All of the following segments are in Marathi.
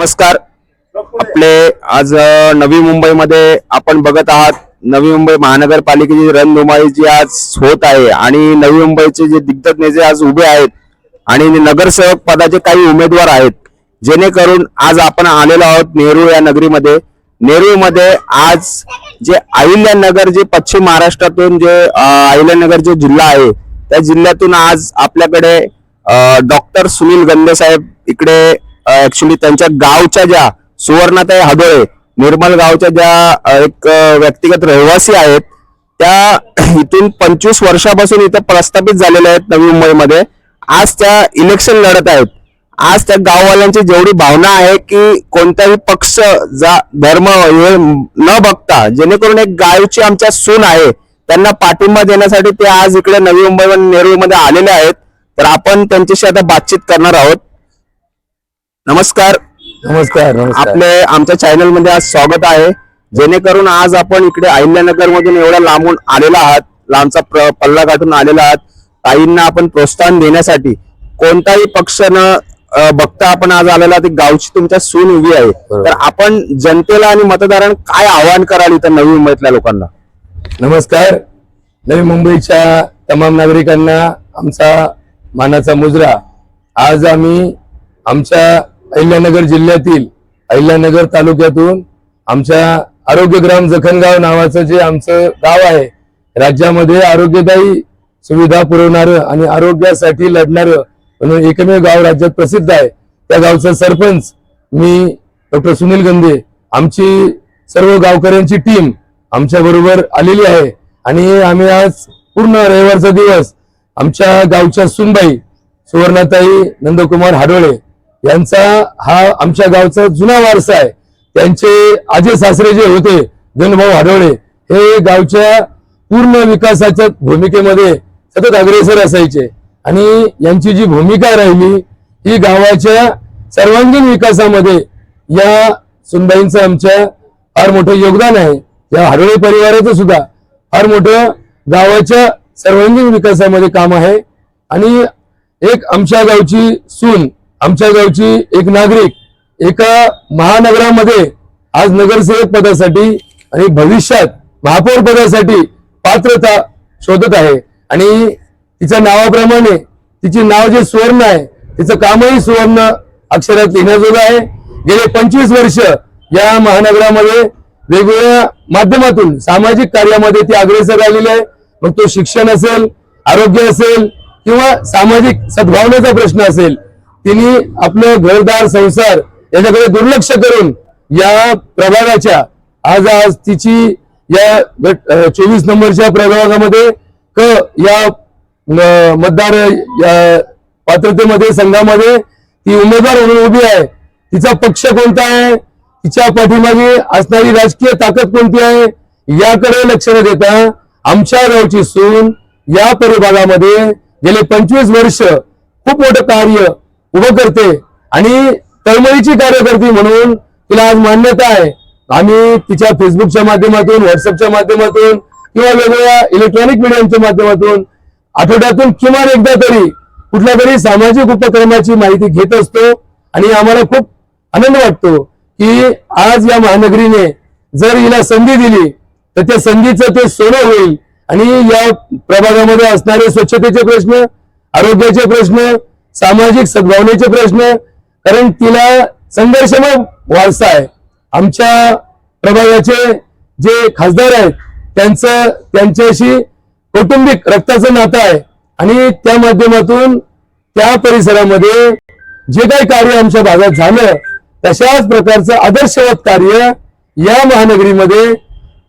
नमस्कार. आपले आज नवी मुंबईमध्ये आपण बघत आहात. नवी मुंबई महानगरपालिकेची रणधुमाळी जी आज होत आहे आणि नवी मुंबईचे जे दिग्गज नेते आज उभे आहेत आणि नगरसेवक पदाचे काही उमेदवार आहेत. जेणेकरून आज आपण आलेलो आहोत नेहरू या नगरीमध्ये. नेरूळमध्ये आज जे अहिल्यानगर जे पश्चिम महाराष्ट्रातून जे अहिल्यानगर जो जिल्हा आहे त्या जिल्ह्यातून आज आपल्याकडे डॉक्टर सुनील गंदे साहेब इकडे ऍक्च्युली त्यांच्या गावच्या ज्या सुवर्णाताई हादोळे निर्मल गावच्या ज्या एक व्यक्तिगत रहिवासी आहेत त्या इथून पंचवीस वर्षापासून इथं प्रस्थापित झालेल्या आहेत नवी मुंबईमध्ये. आज त्या इलेक्शन लढत आहेत. आज त्या गाववाल्यांची जेवढी भावना आहे की कोणताही पक्ष जा धर्म हे न बघता जेणेकरून एक गावची आमच्या सून आहे त्यांना पाठिंबा देण्यासाठी ते आज इकडे नवी मुंबई नेरूळमध्ये आलेले आहेत. तर आपण त्यांच्याशी आता बातचीत करणार आहोत. नमस्कार. नमस्कार आपले आमच्या चॅनलमध्ये आज स्वागत आहे. जेणेकरून आज आपण इकडे अहिल्यानगर मधून एवढ्या लांबून आलेला आहात लांबचा पल्ला गाठून आलेला आहात. ताईंना आपण प्रोत्साहन देण्यासाठी कोणताही पक्ष न बघता आपण आज आलेला. ती गावची तुमच्या सून उभी आहे. तर आपण जनतेला आणि मतदारांना काय आवाहन कराल इथं नवी मुंबईतल्या लोकांना? नमस्कार. नवी मुंबईच्या तमाम नागरिकांना आमचा मानाचा मुजरा. आज आम्ही आमच्या अहिल्यानगर जिल्ह्यातील अहिल्यानगर तालुक्यातून आमच्या आरोग्यग्राम जखनगाव नावाचं जे आमचं गाव आहे राज्यामध्ये आरोग्यदायी सुविधा पुरवणारं आणि आरोग्यासाठी लढणारं म्हणून एकमेव गाव राज्यात प्रसिद्ध आहे. त्या गावचा सरपंच मी डॉक्टर सुनील गंदे आमची सर्व गावकऱ्यांची टीम आमच्या बरोबर आलेली आहे आणि आम्ही आज पूर्ण रविवारचा दिवस आमच्या गावच्या सुनबाई सुवर्णाताई नंदकुमार हाडोळे यांचा हा आमच्या गावचा जुना वारसा आहे. त्यांचे आजे सासरे जे होते गणभाऊ हाडोळे हे गावच्या पूर्ण विकासाच्या भूमिकेमध्ये सतत अग्रेसर असायचे. आणि यांची जी भूमिका राहिली ही गावाच्या सर्वांगीण विकासामध्ये या सुनबाईंचं आमच्या फार मोठं योगदान आहे. या हाडोळे परिवाराचं सुद्धा फार मोठं गावाच्या सर्वांगीण विकासामध्ये काम आहे. आणि एक आमच्या गावची सून आमच्या गावची एक नागरिक एका महानगरामध्ये आज नगरसेवक पदासाठी आणि भविष्यात महापौर पदासाठी पात्रता शोधत आहे. आणि तिच्या नावाप्रमाणे तिचे नाव जे सुवर्ण आहे तिचं कामही सुवर्ण अक्षरात लिहिण्याजोगं आहे. गेले पंचवीस वर्ष या महानगरामध्ये वेगवेगळ्या माध्यमातून सामाजिक कार्यामध्ये ती अग्रेसर राहिलेली आहे. मग तो शिक्षण असेल आरोग्य असेल किंवा सामाजिक सद्भावनेचा प्रश्न असेल तिने आपलं घरदार संसार याच्याकडे दुर्लक्ष करून या प्रभागाच्या आज आज तिची या चोवीस नंबरच्या प्रभागामध्ये क या मतदार पात्रतेमध्ये संघामध्ये ती उमेदवार म्हणून उभी आहे. तिचा पक्ष कोणता आहे? तिच्या पाठीमागे असणारी राजकीय ताकद कोणती आहे? याकडे लक्ष न देता आमच्या गावची सून या परिभागामध्ये गेले पंचवीस वर्ष खूप मोठं कार्य उभं करते. आणि तळमळीची कार्यकर्ती म्हणून तिला आज मान्यता आहे. आम्ही तिच्या फेसबुकच्या माध्यमातून व्हॉट्सअपच्या माध्यमातून किंवा वेगवेगळ्या इलेक्ट्रॉनिक मीडियाच्या माध्यमातून आठवड्यातून किमान एकदा तरी कुठल्या तरी सामाजिक उपक्रमाची माहिती घेत असतो. आणि आम्हाला खूप आनंद वाटतो की आज या महानगरीने जर हिला संधी दिली तर त्या संधीचं ते सोनं होईल. आणि या प्रभागामध्ये असणारे स्वच्छतेचे प्रश्न आरोग्याचे प्रश्न सामाजिक सद्भावनेचे प्रश्न कारण तिला संघर्षमय वारसा आहे. आमच्या प्रभागाचे जे खासदार आहेत त्यांचं त्यांच्याशी कौटुंबिक रक्ताचं नातं आहे. आणि त्या माध्यमातून त्या परिसरामध्ये जे काही कार्य आमच्या भागात झालं तशाच प्रकारचं आदर्शवत कार्य या महानगरीमध्ये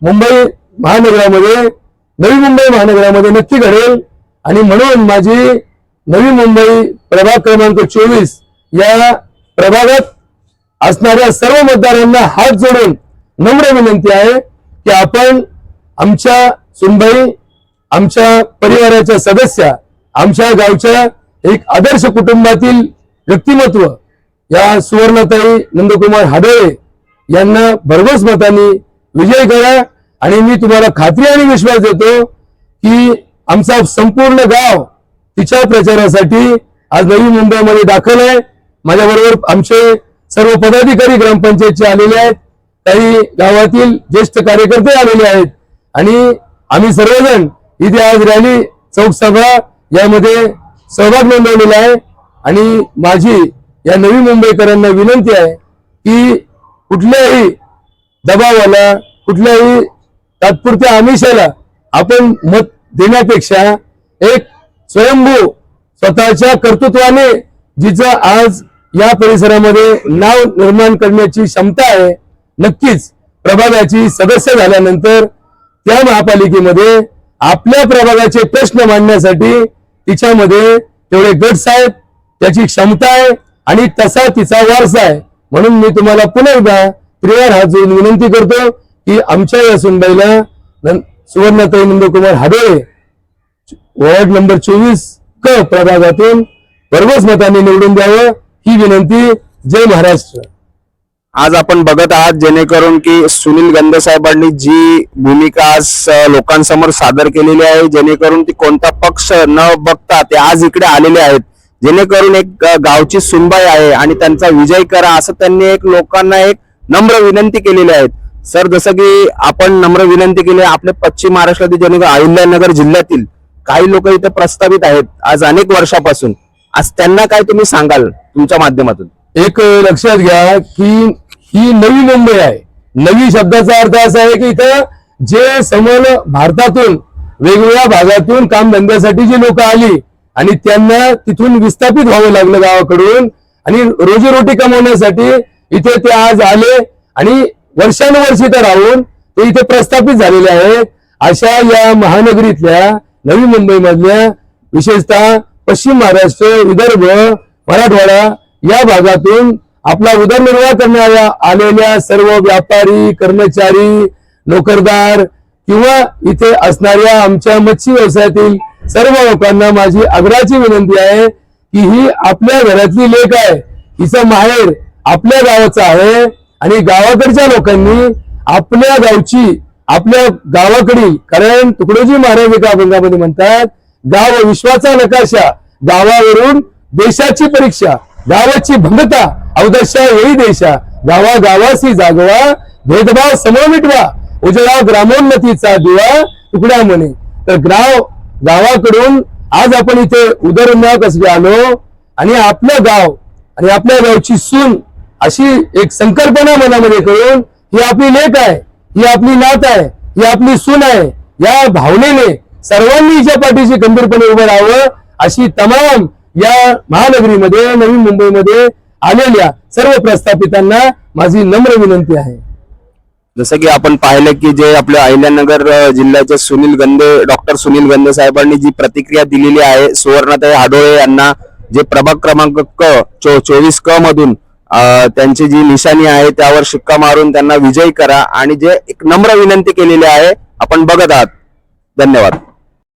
मुंबई महानगरामध्ये नवी मुंबई महानगरामध्ये नक्की घडेल. आणि म्हणून माझी नवी मुंबई प्रभाग क्रमांक चोवीस या प्रभागात असणाऱ्या सर्व मतदारांना हात जोडून नम्र विनंती आहे की आपण आमच्या सुनबाई आमच्या परिवाराच्या सदस्या आमच्या गावच्या एक आदर्श कुटुंबातील व्यक्तिमत्व या सुवर्णताई नंदकुमार हाडोळे यांना भरघोस मतांनी विजय करा आणि मी तुम्हाला खात्री आणि विश्वास देतो की आमचा संपूर्ण गाव तिच्या प्रचारासाठी आज नवी मुंबईमध्ये दाखल आहे. माझ्याबरोबर आमचे सर्व पदाधिकारी ग्रामपंचायतचे आलेले आहेत. काही गावातील ज्येष्ठ कार्यकर्ते आलेले आहेत. आणि आम्ही सर्वजण इथे आज रॅली चौक सभा यामध्ये सहभाग नोंदवलेला आहे. आणि माझी या नवी मुंबईकरांना विनंती आहे की कुठल्याही दबावाला कुठल्याही तात्पुरत्या आमिषाला आपण मत देण्यापेक्षा एक स्वयंभू स्वतःच्या कर्तृत्वाने जिचं आज या परिसरामध्ये नाव निर्माण करण्याची क्षमता आहे नक्कीच प्रभागाची सदस्य झाल्यानंतर त्या महापालिकेमध्ये आपल्या प्रभागाचे प्रश्न मांडण्यासाठी तिच्यामध्ये तेवढे गट्स आहेत त्याची क्षमता आहे आणि तसा तिचा वारसा आहे. म्हणून मी तुम्हाला पुन्हा एकदा त्रिवार हात जोडून विनंती करतो की आमच्या या सुनबाईला सुवर्णताई नंदकुमार हाडोळे वॉर्ड नंबर चोवीस क प्रभागातून भरघोस मताने निवडून द्यावं ही विनंती जय महाराष्ट्र. आज आपण बघत आहात जेणेकरून की सुनील गंधसाहेबांनी जी भूमिका आज लोकांसमोर सादर केलेली आहे जेणेकरून ती कोणता पक्ष न बघता ते आज इकडे आलेले आहेत. जेणेकरून एक गावची सुनबाई आहे आणि त्यांचा विजय करा असं त्यांनी एक लोकांना एक नम्र विनंती केलेली आहे. सर जसं की आपण नम्र विनंती केली आपल्या पश्चिम महाराष्ट्रातील जेणेकरून अहिल्यानगर जिल्ह्यातील काही लोक इथे प्रस्तावित आहेत आज अनेक वर्षापासून. आज त्यांना काय तुम्ही सांगाल तुमच्या माध्यमातून? एक लक्षात घ्या की ही नवी मुंबई आहे. नवी शब्दाचा अर्थ असा आहे की इथं जे समोर भारतातून वेगवेगळ्या भागातून काम धंद्यासाठी जी लोक आली आणि त्यांना तिथून विस्थापित व्हावं लागलं गावाकडून आणि रोजीरोटी कमवण्यासाठी इथे ते आज आले आणि वर्षानुवर्ष इथं राहून ते इथे प्रस्थापित झालेले आहेत. अशा या महानगरीतल्या नवी मुंबई मधल्या विशेषतः पश्चिम महाराष्ट्र विदर्भ मराठवाडा या भागातून आपला उदरनिर्वाह करणाऱ्या आलेल्या सर्व व्यापारी कर्मचारी नोकरदार किंवा इथे असणाऱ्या आमच्या मच्छी व्यवसायातील सर्व लोकांना माझी आग्रहाची विनंती आहे की ही आपल्या घरातली लेख आहे. हिचं माहेर आपल्या गावाचं आहे आणि गावाकडच्या लोकांनी आपल्या गावची आपल्या गावाकडील कारण तुकडोजी महाराज एका अभंगामध्ये म्हणतात गाव विश्वाचा नकाशा गावावरून देशाची परीक्षा गावाची भंगता अवदशा येई देशा गावा गावासी जागवा भेदभाव समोर मिटवा उजळा ग्रामोन्नतीचा दिवा तुकड्या म्हणे. तर गाव गावाकडून आज आपण इथे उदरनिर्वाह कसं आलो आणि आपलं गाव आणि आपल्या गावची सून अशी एक संकल्पना मनामध्ये करून ही आपली लेख आहे. ही आपली नात आहे ही आपली सून आहे या भावनेने सर्वांनी हिच्या पाठीशी गंभीरपणे उभं राहावं अशी तमाम या महानगरीमध्ये नवी मुंबईमध्ये आलेल्या सर्व प्रस्थापितांना माझी नम्र विनंती आहे. जसं की आपण पाहिलं की जे आपल्या अहिल्यानगर जिल्ह्याचे सुनील गंदे डॉक्टर सुनील गंदे साहेबांनी जी प्रतिक्रिया दिलेली आहे सुवर्णताई हाडोळे यांना जे प्रभाग क्रमांक क चो चोवीस क मधून त्यांची जी निशाणी आहे त्यावर शिक्का मारून त्यांना विजयी करा. आणि जे एक नम्र विनंती केलेली आहे आपण बघत आहात. धन्यवाद.